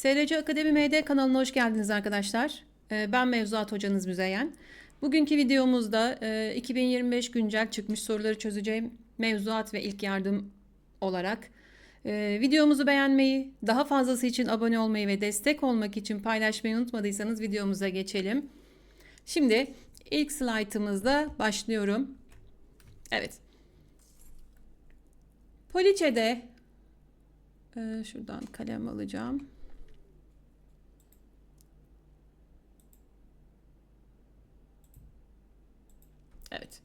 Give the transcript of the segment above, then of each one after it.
SRC Akademi MD kanalına hoş geldiniz arkadaşlar. Ee, Ben mevzuat hocanız Müzeyyen. Bugünkü videomuzda e, 2025 güncel çıkmış soruları çözeceğim mevzuat ve ilk yardım olarak. Ee, Videomuzu beğenmeyi, daha fazlası için abone olmayı ve destek olmak için paylaşmayı unutmadıysanız videomuza geçelim. Şimdi ilk slaytımızda başlıyorum. Evet. Poliçe'de e, şuradan kalem alacağım. Evet.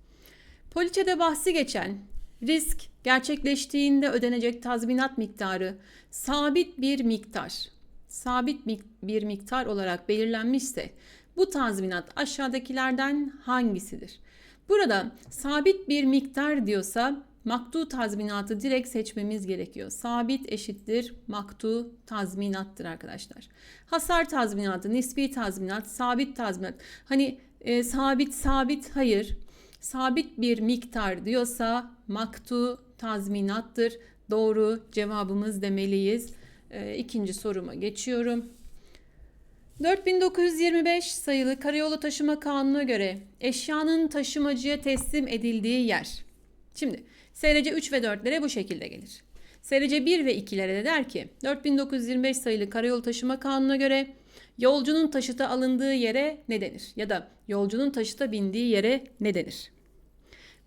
Poliçede bahsi geçen risk gerçekleştiğinde ödenecek tazminat miktarı sabit bir miktar, sabit bir miktar olarak belirlenmişse bu tazminat aşağıdakilerden hangisidir? Burada sabit bir miktar diyorsa maktu tazminatı direkt seçmemiz gerekiyor. Sabit eşittir maktu tazminattır arkadaşlar. Hasar tazminatı, nispi tazminat, sabit tazminat. Hani e, sabit sabit hayır. Sabit bir miktar diyorsa maktu tazminattır. Doğru cevabımız demeliyiz. E, ikinci soruma geçiyorum. 4925 sayılı Karayolu Taşıma Kanunu'na göre eşyanın taşımacıya teslim edildiği yer. Şimdi SRC 3 ve 4'lere bu şekilde gelir. SRC 1 ve 2'lere de der ki 4925 sayılı Karayolu Taşıma Kanunu'na göre yolcunun taşıta alındığı yere ne denir? Ya da yolcunun taşıta bindiği yere ne denir?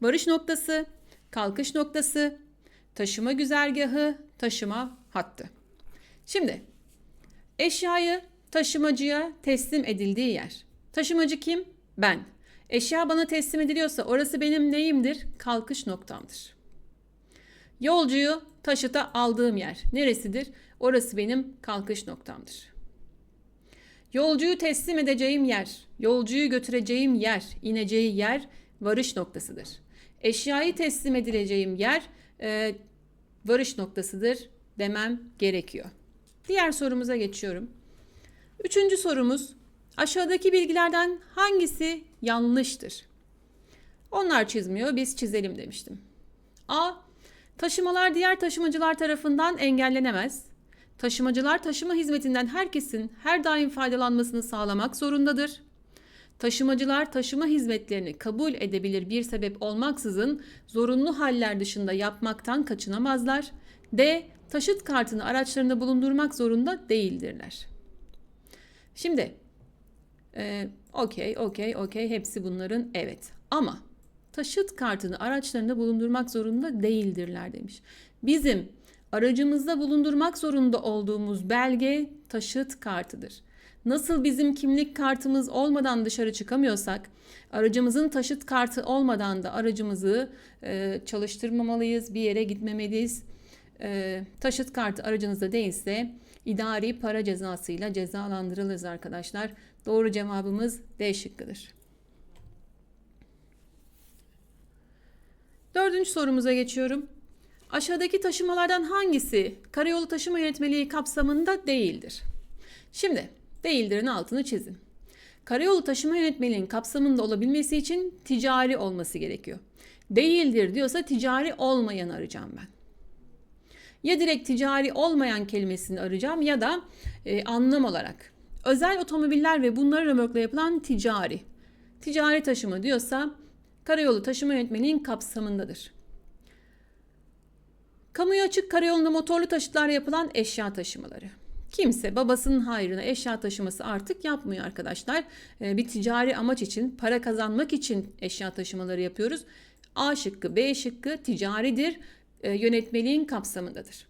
Varış noktası, kalkış noktası, taşıma güzergahı, taşıma hattı. Şimdi eşyayı taşımacıya teslim edildiği yer. Taşımacı kim? Ben. Eşya bana teslim ediliyorsa orası benim neyimdir? Kalkış noktamdır. Yolcuyu taşıta aldığım yer neresidir? Orası benim kalkış noktamdır. Yolcuyu teslim edeceğim yer, yolcuyu götüreceğim yer, ineceği yer varış noktasıdır. Eşyayı teslim edileceğim yer e, varış noktasıdır demem gerekiyor. Diğer sorumuza geçiyorum. Üçüncü sorumuz aşağıdaki bilgilerden hangisi yanlıştır? Onlar çizmiyor, biz çizelim demiştim. A. Taşımalar diğer taşımacılar tarafından engellenemez. Taşımacılar taşıma hizmetinden herkesin her daim faydalanmasını sağlamak zorundadır. Taşımacılar taşıma hizmetlerini kabul edebilir bir sebep olmaksızın zorunlu haller dışında yapmaktan kaçınamazlar. D. Taşıt kartını araçlarında bulundurmak zorunda değildirler. Şimdi e, okey, okey, okey hepsi bunların evet. Ama taşıt kartını araçlarında bulundurmak zorunda değildirler demiş. Bizim aracımızda bulundurmak zorunda olduğumuz belge taşıt kartıdır. Nasıl bizim kimlik kartımız olmadan dışarı çıkamıyorsak, aracımızın taşıt kartı olmadan da aracımızı e, çalıştırmamalıyız, bir yere gitmemeliyiz. E, taşıt kartı aracınızda değilse idari para cezasıyla cezalandırılırız arkadaşlar. Doğru cevabımız D şıkkıdır. Dördüncü sorumuza geçiyorum. Aşağıdaki taşımalardan hangisi karayolu taşıma yönetmeliği kapsamında değildir? Şimdi değildirin altını çizin. Karayolu taşıma yönetmeliğinin kapsamında olabilmesi için ticari olması gerekiyor. Değildir diyorsa ticari olmayan arayacağım ben. Ya direkt ticari olmayan kelimesini arayacağım ya da e, anlam olarak. Özel otomobiller ve bunları römorkla yapılan ticari. Ticari taşıma diyorsa karayolu taşıma yönetmeliğinin kapsamındadır. Kamuya açık karayolunda motorlu taşıtlar yapılan eşya taşımaları. Kimse babasının hayrına eşya taşıması artık yapmıyor arkadaşlar. Ee, bir ticari amaç için, para kazanmak için eşya taşımaları yapıyoruz. A şıkkı, B şıkkı ticaridir, e, yönetmeliğin kapsamındadır.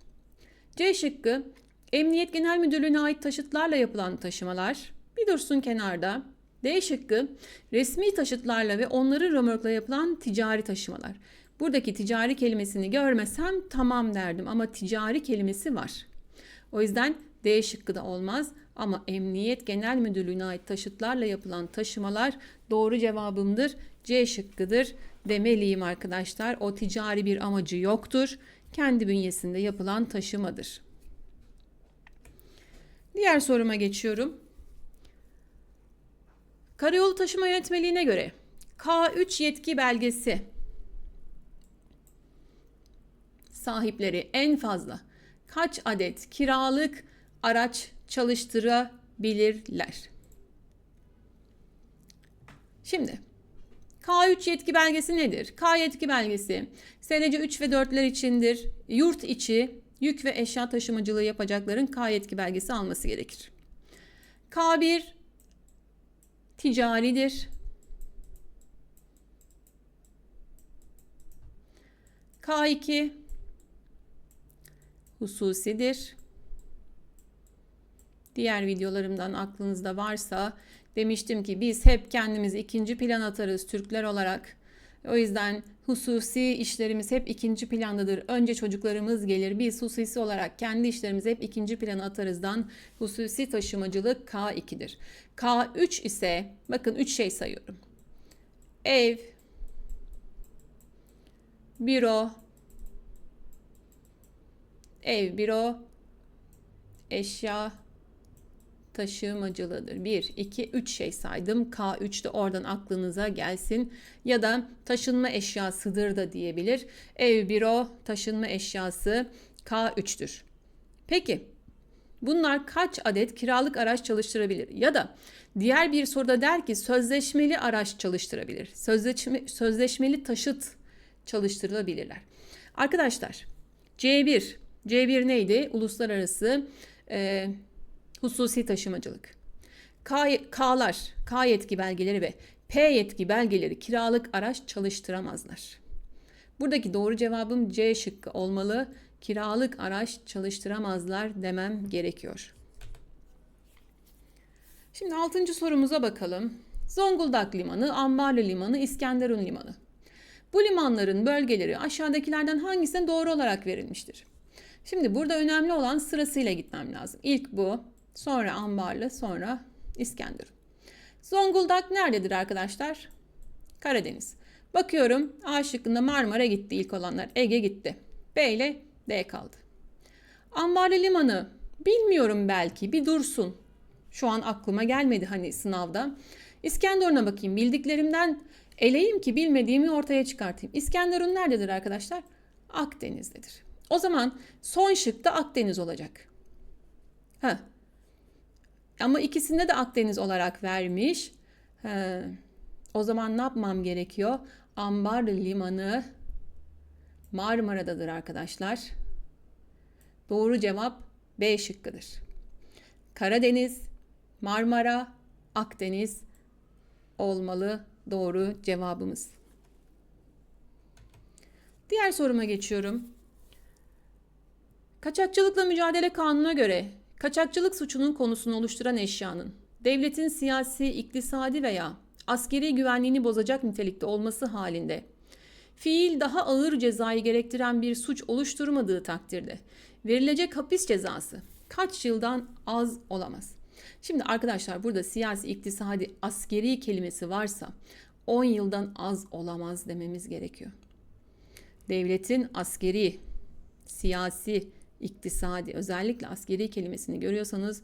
C şıkkı, Emniyet Genel Müdürlüğü'ne ait taşıtlarla yapılan taşımalar. Bir dursun kenarda. D şıkkı, resmi taşıtlarla ve onları römorkla yapılan ticari taşımalar. Buradaki ticari kelimesini görmesem tamam derdim ama ticari kelimesi var. O yüzden D şıkkı da olmaz ama Emniyet Genel Müdürlüğü'ne ait taşıtlarla yapılan taşımalar doğru cevabımdır. C şıkkıdır demeliyim arkadaşlar. O ticari bir amacı yoktur. Kendi bünyesinde yapılan taşımadır. Diğer soruma geçiyorum. Karayolu taşıma yönetmeliğine göre K3 yetki belgesi sahipleri en fazla kaç adet kiralık araç çalıştırabilirler. Şimdi K3 yetki belgesi nedir? K yetki belgesi SNC 3 ve 4'ler içindir. Yurt içi yük ve eşya taşımacılığı yapacakların K yetki belgesi alması gerekir. K1 ticaridir. K2 hususidir. Diğer videolarımdan aklınızda varsa demiştim ki biz hep kendimizi ikinci plan atarız Türkler olarak. O yüzden hususi işlerimiz hep ikinci plandadır. Önce çocuklarımız gelir. Biz hususi olarak kendi işlerimizi hep ikinci plana atarızdan hususi taşımacılık K2'dir. K3 ise bakın 3 şey sayıyorum. Ev, büro, ev, büro, eşya, taşımacılığıdır. 1, 2, 3 şey saydım. K3 de oradan aklınıza gelsin. Ya da taşınma eşyasıdır da diyebilir. Ev, büro, taşınma eşyası K3'tür. Peki bunlar kaç adet kiralık araç çalıştırabilir? Ya da diğer bir soruda der ki sözleşmeli araç çalıştırabilir. Sözleşme, sözleşmeli taşıt çalıştırılabilirler. Arkadaşlar C1 C1 neydi? Uluslararası e, hususi taşımacılık. K, K'lar, K yetki belgeleri ve P yetki belgeleri kiralık araç çalıştıramazlar. Buradaki doğru cevabım C şıkkı olmalı. Kiralık araç çalıştıramazlar demem gerekiyor. Şimdi altıncı sorumuza bakalım. Zonguldak Limanı, Ambarlı Limanı, İskenderun Limanı. Bu limanların bölgeleri aşağıdakilerden hangisine doğru olarak verilmiştir? Şimdi burada önemli olan sırasıyla gitmem lazım. İlk bu, sonra Ambarlı, sonra İskenderun. Zonguldak nerededir arkadaşlar? Karadeniz. Bakıyorum A şıkkında Marmara gitti ilk olanlar. Ege gitti. B ile D kaldı. Ambarlı Limanı bilmiyorum belki bir dursun. Şu an aklıma gelmedi hani sınavda. İskenderun'a bakayım. Bildiklerimden eleyim ki bilmediğimi ortaya çıkartayım. İskenderun nerededir arkadaşlar? Akdeniz'dedir. O zaman son şık da Akdeniz olacak. Ha. Ama ikisinde de Akdeniz olarak vermiş. Ha. O zaman ne yapmam gerekiyor? Ambarlı Limanı Marmara'dadır arkadaşlar. Doğru cevap B şıkkıdır. Karadeniz, Marmara, Akdeniz olmalı doğru cevabımız. Diğer soruma geçiyorum. Kaçakçılıkla mücadele kanununa göre kaçakçılık suçunun konusunu oluşturan eşyanın devletin siyasi, iktisadi veya askeri güvenliğini bozacak nitelikte olması halinde fiil daha ağır cezayı gerektiren bir suç oluşturmadığı takdirde verilecek hapis cezası kaç yıldan az olamaz. Şimdi arkadaşlar burada siyasi, iktisadi, askeri kelimesi varsa 10 yıldan az olamaz dememiz gerekiyor. Devletin askeri, siyasi, iktisadi özellikle askeri kelimesini görüyorsanız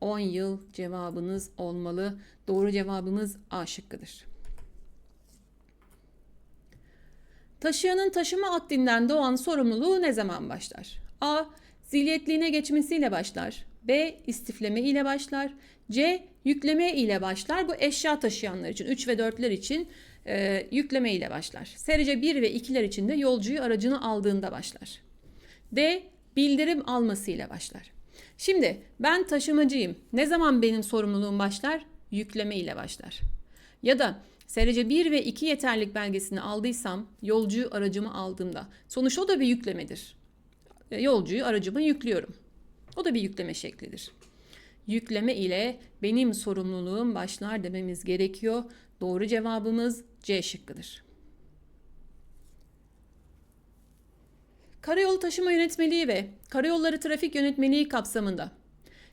10 yıl cevabınız olmalı. Doğru cevabımız A şıkkıdır. Taşıyanın taşıma akdinden doğan sorumluluğu ne zaman başlar? A. Zilyetliğine geçmesiyle başlar. B. istifleme ile başlar. C. Yükleme ile başlar. Bu eşya taşıyanlar için 3 ve 4'ler için e, yükleme ile başlar. Serice 1 ve 2'ler için de yolcuyu aracını aldığında başlar. D. Bildirim almasıyla başlar. Şimdi ben taşımacıyım. Ne zaman benim sorumluluğum başlar? Yükleme ile başlar. Ya da Serice 1 ve 2 yeterlik belgesini aldıysam yolcuyu aracımı aldığımda sonuç o da bir yüklemedir. E, yolcuyu aracıma yüklüyorum. O da bir yükleme şeklidir. Yükleme ile benim sorumluluğum başlar dememiz gerekiyor. Doğru cevabımız C şıkkıdır. Karayolu taşıma yönetmeliği ve karayolları trafik yönetmeliği kapsamında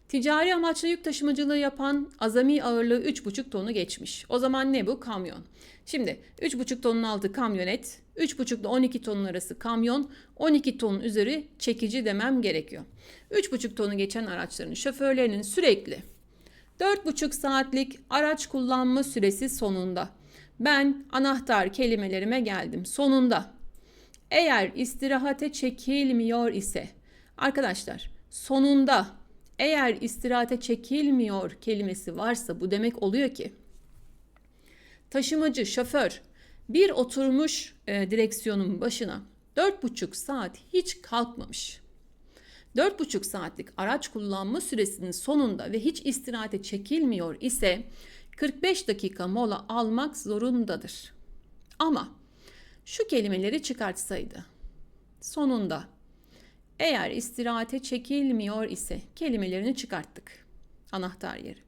ticari amaçlı yük taşımacılığı yapan azami ağırlığı 3,5 tonu geçmiş. O zaman ne bu? Kamyon. Şimdi 3,5 tonun altı kamyonet, 3,5 ile 12 tonun arası kamyon, 12 tonun üzeri çekici demem gerekiyor. 3,5 tonu geçen araçların şoförlerinin sürekli 4,5 saatlik araç kullanma süresi sonunda ben anahtar kelimelerime geldim. Sonunda eğer istirahate çekilmiyor ise arkadaşlar sonunda eğer istirahate çekilmiyor kelimesi varsa bu demek oluyor ki taşımacı, şoför bir oturmuş e, direksiyonun başına 4,5 saat hiç kalkmamış. 4,5 saatlik araç kullanma süresinin sonunda ve hiç istirahate çekilmiyor ise 45 dakika mola almak zorundadır. Ama şu kelimeleri çıkartsaydı sonunda eğer istirahate çekilmiyor ise kelimelerini çıkarttık. Anahtar yeri.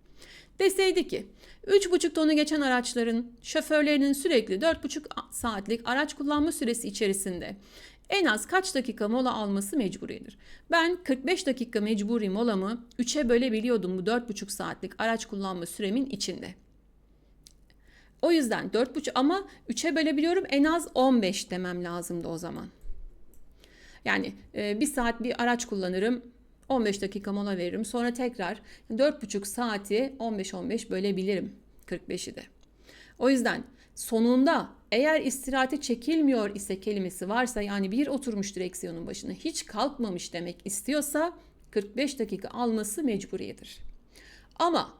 Deseydi ki 3,5 tonu geçen araçların şoförlerinin sürekli 4,5 saatlik araç kullanma süresi içerisinde en az kaç dakika mola alması mecburidir. Ben 45 dakika mecburi molamı 3'e bölebiliyordum bu 4,5 saatlik araç kullanma süremin içinde. O yüzden 4,5 ama 3'e bölebiliyorum en az 15 demem lazımdı o zaman. Yani e, bir saat bir araç kullanırım 15 dakika mola veririm sonra tekrar 4,5 saati 15-15 bölebilirim 45'i de. O yüzden sonunda eğer istirahate çekilmiyor ise kelimesi varsa yani bir oturmuş direksiyonun başına hiç kalkmamış demek istiyorsa 45 dakika alması mecburiyedir. Ama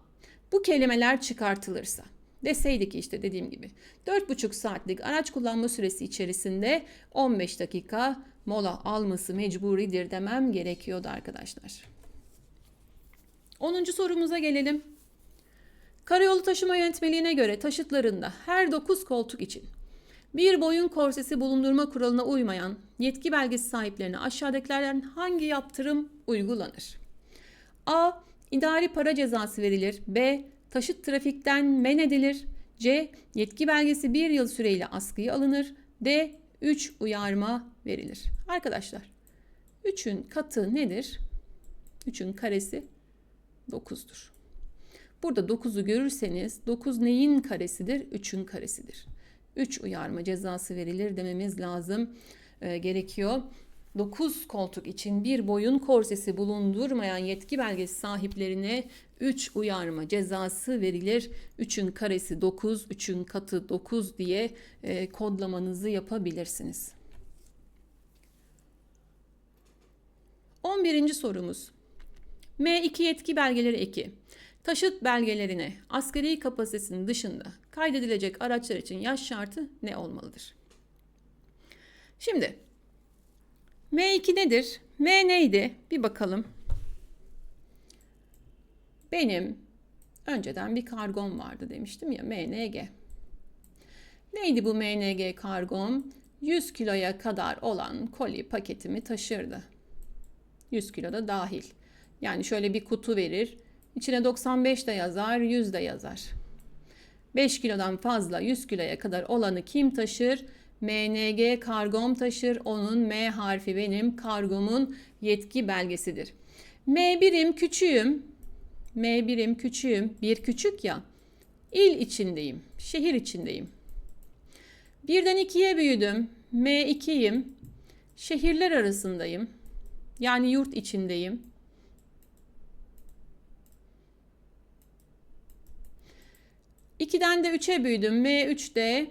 bu kelimeler çıkartılırsa deseydik ki işte dediğim gibi 4,5 saatlik araç kullanma süresi içerisinde 15 dakika mola alması mecburidir demem gerekiyordu arkadaşlar. 10. sorumuza gelelim. Karayolu taşıma yönetmeliğine göre taşıtlarında her 9 koltuk için bir boyun korsesi bulundurma kuralına uymayan yetki belgesi sahiplerine aşağıdakilerden hangi yaptırım uygulanır? A. İdari para cezası verilir. B. Taşıt trafikten men edilir. C. Yetki belgesi bir yıl süreyle askıya alınır. D. 3 uyarma verilir. Arkadaşlar 3'ün katı nedir? 3'ün karesi 9'dur. Burada 9'u görürseniz 9 neyin karesidir? 3'ün karesidir. 3 uyarma cezası verilir dememiz lazım e, gerekiyor. 9 koltuk için bir boyun korsesi bulundurmayan yetki belgesi sahiplerine 3 uyarma cezası verilir. 3'ün karesi 9, 3'ün katı 9 diye e, kodlamanızı yapabilirsiniz. 11. sorumuz. M2 yetki belgeleri eki. Taşıt belgelerine askeri kapasitesinin dışında kaydedilecek araçlar için yaş şartı ne olmalıdır? Şimdi M2 nedir? M neydi? Bir bakalım. Benim önceden bir kargom vardı demiştim ya MNG. Neydi bu MNG kargom? 100 kiloya kadar olan koli paketimi taşırdı. 100 kilo da dahil. Yani şöyle bir kutu verir. İçine 95 de yazar, 100 de yazar. 5 kilodan fazla 100 kiloya kadar olanı kim taşır? MNG kargom taşır. Onun M harfi benim kargomun yetki belgesidir. M birim küçüğüm. M birim küçüğüm. Bir küçük ya. İl içindeyim. Şehir içindeyim. Birden ikiye büyüdüm. M2'yim. Şehirler arasındayım. Yani yurt içindeyim. İkiden de üçe büyüdüm. M3'de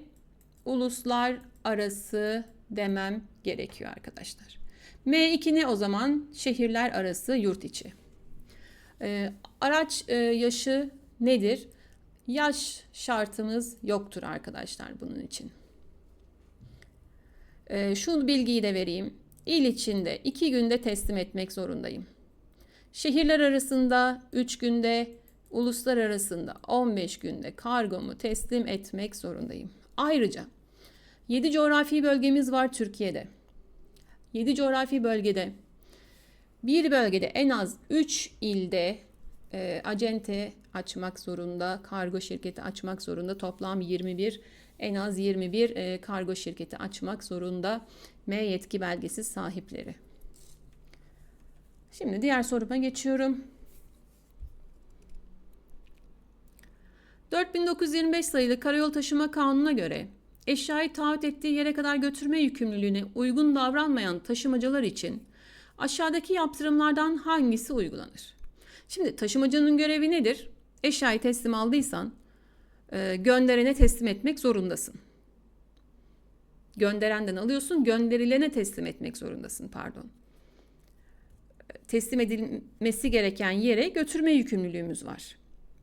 uluslar arası demem gerekiyor arkadaşlar. M2 ne o zaman? Şehirler arası yurt içi. Ee, araç e, yaşı nedir? Yaş şartımız yoktur arkadaşlar bunun için. Ee, şu bilgiyi de vereyim. İl içinde 2 günde teslim etmek zorundayım. Şehirler arasında 3 günde, uluslar arasında 15 günde kargomu teslim etmek zorundayım. Ayrıca 7 coğrafi bölgemiz var Türkiye'de. 7 coğrafi bölgede bir bölgede en az 3 ilde e, acente açmak zorunda, kargo şirketi açmak zorunda. Toplam 21 en az 21 e, kargo şirketi açmak zorunda M yetki belgesi sahipleri. Şimdi diğer soruma geçiyorum. 4925 sayılı Karayol Taşıma Kanunu'na göre eşyayı taahhüt ettiği yere kadar götürme yükümlülüğüne uygun davranmayan taşımacılar için aşağıdaki yaptırımlardan hangisi uygulanır? Şimdi taşımacının görevi nedir? Eşyayı teslim aldıysan e, gönderene teslim etmek zorundasın. Gönderenden alıyorsun, gönderilene teslim etmek zorundasın, pardon. teslim edilmesi gereken yere götürme yükümlülüğümüz var.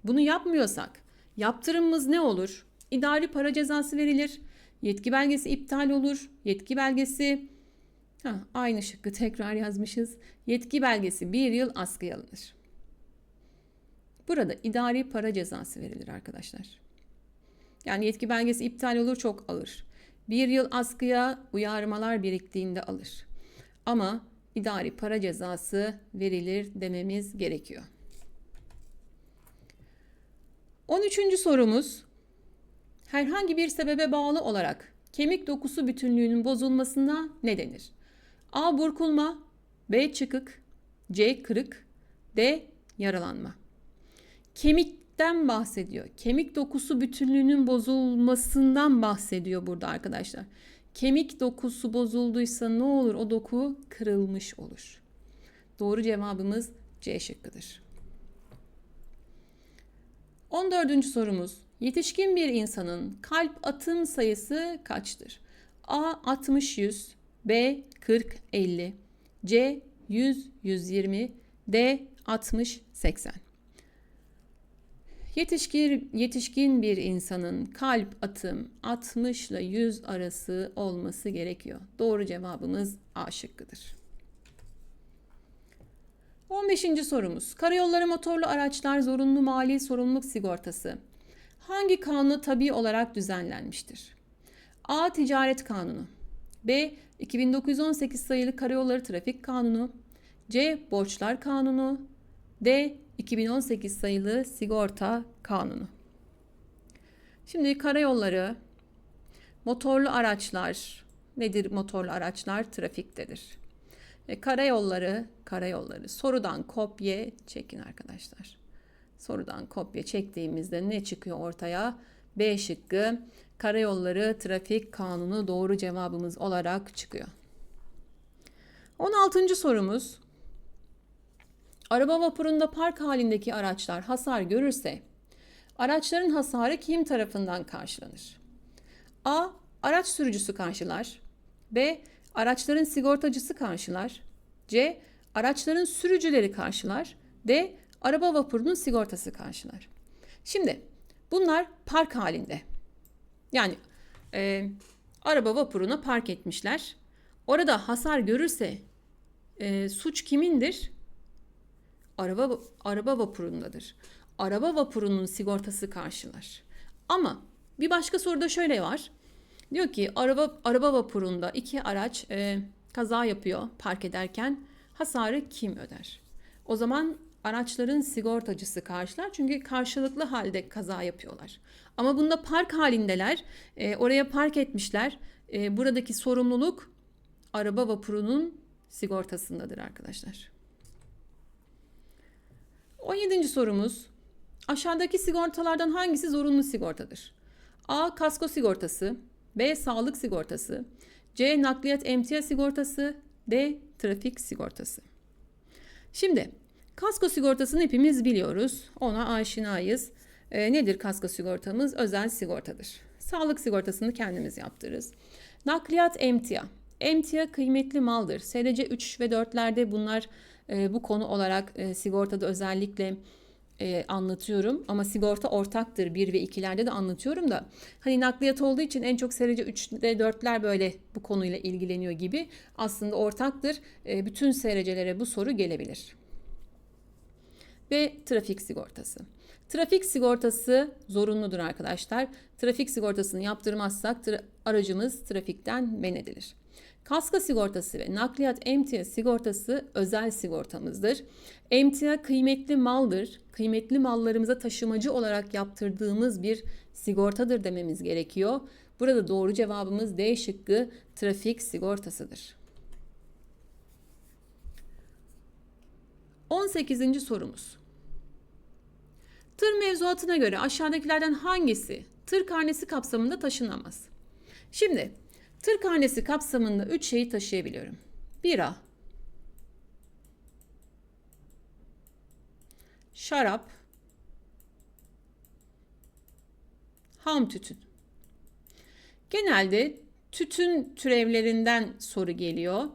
Bunu yapmıyorsak yaptırımımız ne olur? İdari para cezası verilir. Yetki belgesi iptal olur. Yetki belgesi ha, aynı şıkkı tekrar yazmışız. Yetki belgesi bir yıl askıya alınır. Burada idari para cezası verilir arkadaşlar. Yani yetki belgesi iptal olur çok alır. Bir yıl askıya uyarmalar biriktiğinde alır. Ama idari para cezası verilir dememiz gerekiyor. 13. sorumuz herhangi bir sebebe bağlı olarak kemik dokusu bütünlüğünün bozulmasına ne denir? A. Burkulma B. Çıkık C. Kırık D. Yaralanma Kemikten bahsediyor. Kemik dokusu bütünlüğünün bozulmasından bahsediyor burada arkadaşlar. Kemik dokusu bozulduysa ne olur? O doku kırılmış olur. Doğru cevabımız C şıkkıdır. 14. sorumuz. Yetişkin bir insanın kalp atım sayısı kaçtır? A 60 100, B 40 50, C 100 120, D 60 80. Yetişkin, yetişkin bir insanın kalp atım 60 ile 100 arası olması gerekiyor. Doğru cevabımız A şıkkıdır. 15. sorumuz. Karayolları motorlu araçlar zorunlu mali sorumluluk sigortası hangi kanuna tabi olarak düzenlenmiştir? A. Ticaret Kanunu B. 2918 sayılı Karayolları Trafik Kanunu C. Borçlar Kanunu D. 2018 sayılı Sigorta Kanunu. Şimdi karayolları, motorlu araçlar, nedir motorlu araçlar? Trafiktedir. E, karayolları, karayolları sorudan kopya çekin arkadaşlar. Sorudan kopya çektiğimizde ne çıkıyor ortaya? B şıkkı karayolları trafik kanunu doğru cevabımız olarak çıkıyor. 16. sorumuz Araba vapurunda park halindeki araçlar hasar görürse araçların hasarı kim tarafından karşılanır? A. Araç sürücüsü karşılar. B. Araçların sigortacısı karşılar. C. Araçların sürücüleri karşılar. D. Araba vapurunun sigortası karşılar. Şimdi bunlar park halinde. Yani e, araba vapuruna park etmişler. Orada hasar görürse e, suç kimindir? araba araba vapurundadır. Araba vapurunun sigortası karşılar. Ama bir başka soruda şöyle var. Diyor ki araba araba vapurunda iki araç e, kaza yapıyor park ederken hasarı kim öder? O zaman araçların sigortacısı karşılar çünkü karşılıklı halde kaza yapıyorlar. Ama bunda park halindeler. E, oraya park etmişler. E, buradaki sorumluluk araba vapurunun sigortasındadır arkadaşlar. 17. sorumuz. Aşağıdaki sigortalardan hangisi zorunlu sigortadır? A. Kasko sigortası B. Sağlık sigortası C. Nakliyat emtia sigortası D. Trafik sigortası. Şimdi kasko sigortasını hepimiz biliyoruz. Ona aşinayız. E, nedir kasko sigortamız? Özel sigortadır. Sağlık sigortasını kendimiz yaptırırız. Nakliyat emtia. Emtia kıymetli maldır. SDC 3 ve 4'lerde bunlar e, bu konu olarak e, sigortada özellikle e, anlatıyorum ama sigorta ortaktır 1 ve 2'lerde de anlatıyorum da hani nakliyat olduğu için en çok SRC 3'de 4'ler böyle bu konuyla ilgileniyor gibi aslında ortaktır. E, bütün SRC'lere bu soru gelebilir. Ve trafik sigortası. Trafik sigortası zorunludur arkadaşlar. Trafik sigortasını yaptırmazsak tra aracımız trafikten men edilir. Kasko sigortası ve nakliyat emtia sigortası özel sigortamızdır. Emtia kıymetli maldır. Kıymetli mallarımıza taşımacı olarak yaptırdığımız bir sigortadır dememiz gerekiyor. Burada doğru cevabımız D şıkkı trafik sigortasıdır. 18. sorumuz. Tır mevzuatına göre aşağıdakilerden hangisi tır karnesi kapsamında taşınamaz? Şimdi Tır karnesi kapsamında 3 şeyi taşıyabiliyorum. Bira, şarap, ham tütün. Genelde tütün türevlerinden soru geliyor.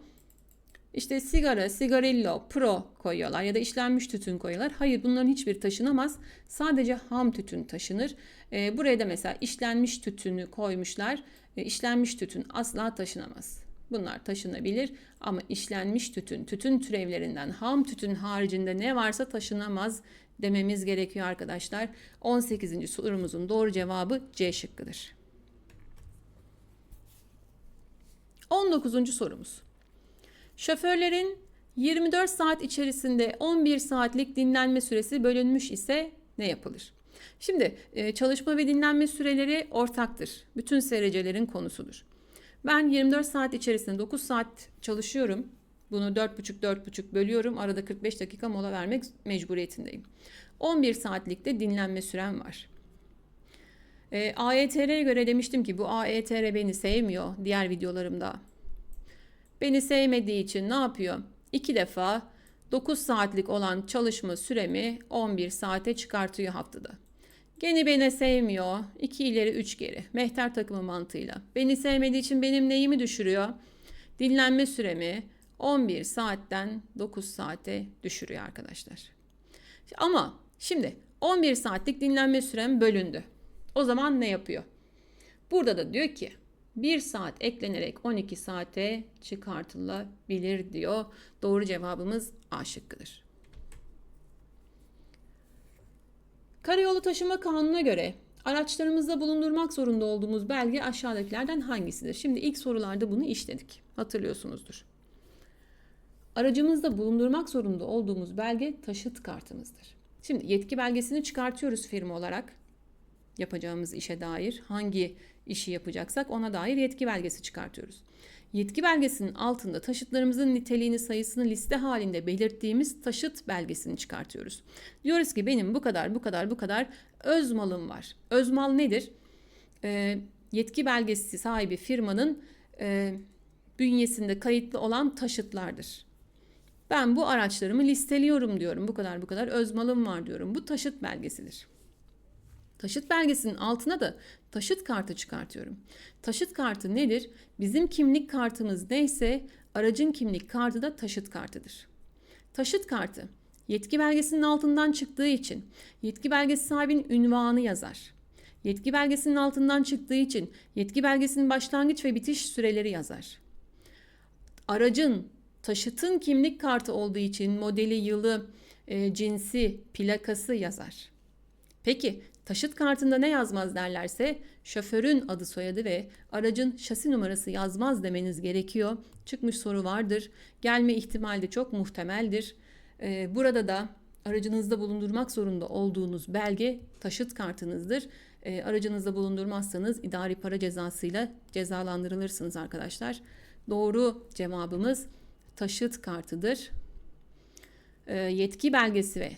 İşte sigara, sigarillo, pro koyuyorlar ya da işlenmiş tütün koyuyorlar. Hayır bunların hiçbir taşınamaz. Sadece ham tütün taşınır. E, buraya da mesela işlenmiş tütünü koymuşlar. E, işlenmiş tütün asla taşınamaz. Bunlar taşınabilir ama işlenmiş tütün, tütün türevlerinden ham tütün haricinde ne varsa taşınamaz dememiz gerekiyor arkadaşlar. 18. sorumuzun doğru cevabı C şıkkıdır. 19. sorumuz. Şoförlerin 24 saat içerisinde 11 saatlik dinlenme süresi bölünmüş ise ne yapılır? Şimdi e, çalışma ve dinlenme süreleri ortaktır. Bütün SRC'lerin konusudur. Ben 24 saat içerisinde 9 saat çalışıyorum. Bunu 4,5-4,5 bölüyorum. Arada 45 dakika mola vermek mecburiyetindeyim. 11 saatlikte dinlenme sürem var. E, AETR'ye göre demiştim ki bu AETR beni sevmiyor diğer videolarımda. Beni sevmediği için ne yapıyor? İki defa 9 saatlik olan çalışma süremi 11 saate çıkartıyor haftada. Gene beni sevmiyor. 2 ileri 3 geri. Mehter takımı mantığıyla. Beni sevmediği için benim neyimi düşürüyor? Dinlenme süremi 11 saatten 9 saate düşürüyor arkadaşlar. Ama şimdi 11 saatlik dinlenme sürem bölündü. O zaman ne yapıyor? Burada da diyor ki 1 saat eklenerek 12 saate çıkartılabilir diyor. Doğru cevabımız A şıkkıdır. Karayolu taşıma kanununa göre araçlarımızda bulundurmak zorunda olduğumuz belge aşağıdakilerden hangisidir? Şimdi ilk sorularda bunu işledik. Hatırlıyorsunuzdur. Aracımızda bulundurmak zorunda olduğumuz belge taşıt kartımızdır. Şimdi yetki belgesini çıkartıyoruz firma olarak yapacağımız işe dair hangi işi yapacaksak ona dair yetki belgesi çıkartıyoruz. Yetki belgesinin altında taşıtlarımızın niteliğini, sayısını liste halinde belirttiğimiz taşıt belgesini çıkartıyoruz. Diyoruz ki benim bu kadar, bu kadar, bu kadar öz malım var. Öz mal nedir? E, yetki belgesi sahibi firmanın e, bünyesinde kayıtlı olan taşıtlardır. Ben bu araçlarımı listeliyorum diyorum. Bu kadar bu kadar öz malım var diyorum. Bu taşıt belgesidir. Taşıt belgesinin altına da taşıt kartı çıkartıyorum. Taşıt kartı nedir? Bizim kimlik kartımız neyse aracın kimlik kartı da taşıt kartıdır. Taşıt kartı yetki belgesinin altından çıktığı için yetki belgesi sahibinin ünvanı yazar. Yetki belgesinin altından çıktığı için yetki belgesinin başlangıç ve bitiş süreleri yazar. Aracın taşıtın kimlik kartı olduğu için modeli, yılı, e, cinsi, plakası yazar. Peki Taşıt kartında ne yazmaz derlerse şoförün adı soyadı ve aracın şasi numarası yazmaz demeniz gerekiyor. Çıkmış soru vardır. Gelme ihtimali de çok muhtemeldir. Ee, burada da aracınızda bulundurmak zorunda olduğunuz belge taşıt kartınızdır. Ee, aracınızda bulundurmazsanız idari para cezasıyla cezalandırılırsınız arkadaşlar. Doğru cevabımız taşıt kartıdır. Ee, yetki belgesi ve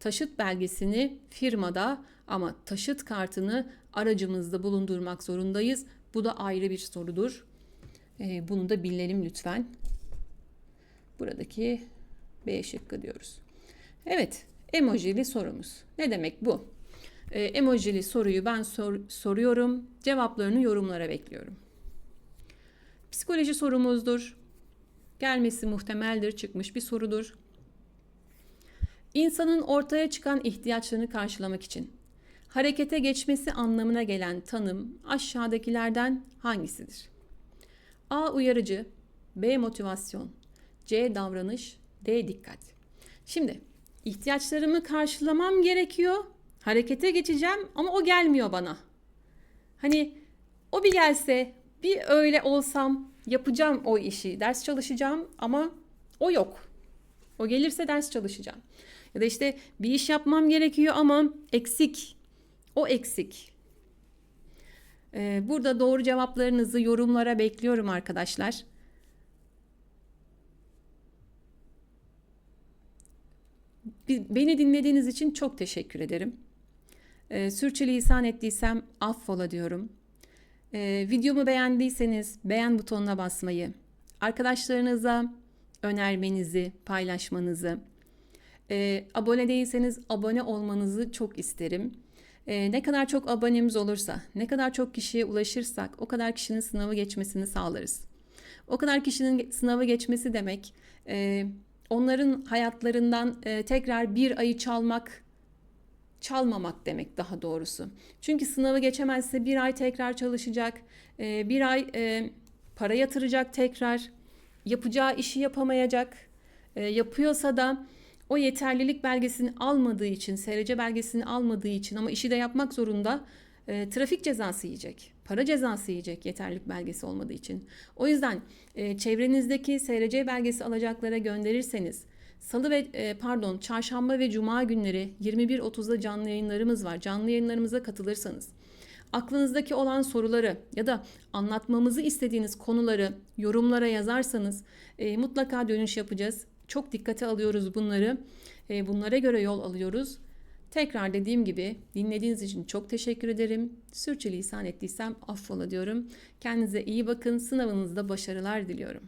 taşıt belgesini firmada ama taşıt kartını aracımızda bulundurmak zorundayız. Bu da ayrı bir sorudur. E, bunu da bilelim lütfen. Buradaki B şıkkı diyoruz. Evet, emojili sorumuz. Ne demek bu? E, emojili soruyu ben sor, soruyorum. Cevaplarını yorumlara bekliyorum. Psikoloji sorumuzdur. Gelmesi muhtemeldir, çıkmış bir sorudur. İnsanın ortaya çıkan ihtiyaçlarını karşılamak için harekete geçmesi anlamına gelen tanım aşağıdakilerden hangisidir? A. Uyarıcı B. Motivasyon C. Davranış D. Dikkat Şimdi ihtiyaçlarımı karşılamam gerekiyor. Harekete geçeceğim ama o gelmiyor bana. Hani o bir gelse bir öyle olsam yapacağım o işi. Ders çalışacağım ama o yok. O gelirse ders çalışacağım. Ya da işte bir iş yapmam gerekiyor ama eksik. O eksik. Ee, burada doğru cevaplarınızı yorumlara bekliyorum arkadaşlar. Beni dinlediğiniz için çok teşekkür ederim. Ee, sürçülisan ettiysem affola diyorum. Ee, videomu beğendiyseniz beğen butonuna basmayı, arkadaşlarınıza önermenizi, paylaşmanızı, e, abone değilseniz abone olmanızı çok isterim. E, ne kadar çok abonemiz olursa, ne kadar çok kişiye ulaşırsak o kadar kişinin sınavı geçmesini sağlarız. O kadar kişinin sınavı geçmesi demek, e, onların hayatlarından e, tekrar bir ayı çalmak, çalmamak demek daha doğrusu. Çünkü sınavı geçemezse bir ay tekrar çalışacak, e, bir ay e, para yatıracak tekrar, yapacağı işi yapamayacak, e, yapıyorsa da o yeterlilik belgesini almadığı için, SRC belgesini almadığı için ama işi de yapmak zorunda e, trafik cezası yiyecek. Para cezası yiyecek yeterlilik belgesi olmadığı için. O yüzden e, çevrenizdeki SRC belgesi alacaklara gönderirseniz Salı ve e, pardon çarşamba ve cuma günleri 21.30'da canlı yayınlarımız var. Canlı yayınlarımıza katılırsanız aklınızdaki olan soruları ya da anlatmamızı istediğiniz konuları yorumlara yazarsanız e, mutlaka dönüş yapacağız. Çok dikkate alıyoruz bunları. E, bunlara göre yol alıyoruz. Tekrar dediğim gibi dinlediğiniz için çok teşekkür ederim. Sürçülisan ettiysem affola diyorum. Kendinize iyi bakın. Sınavınızda başarılar diliyorum.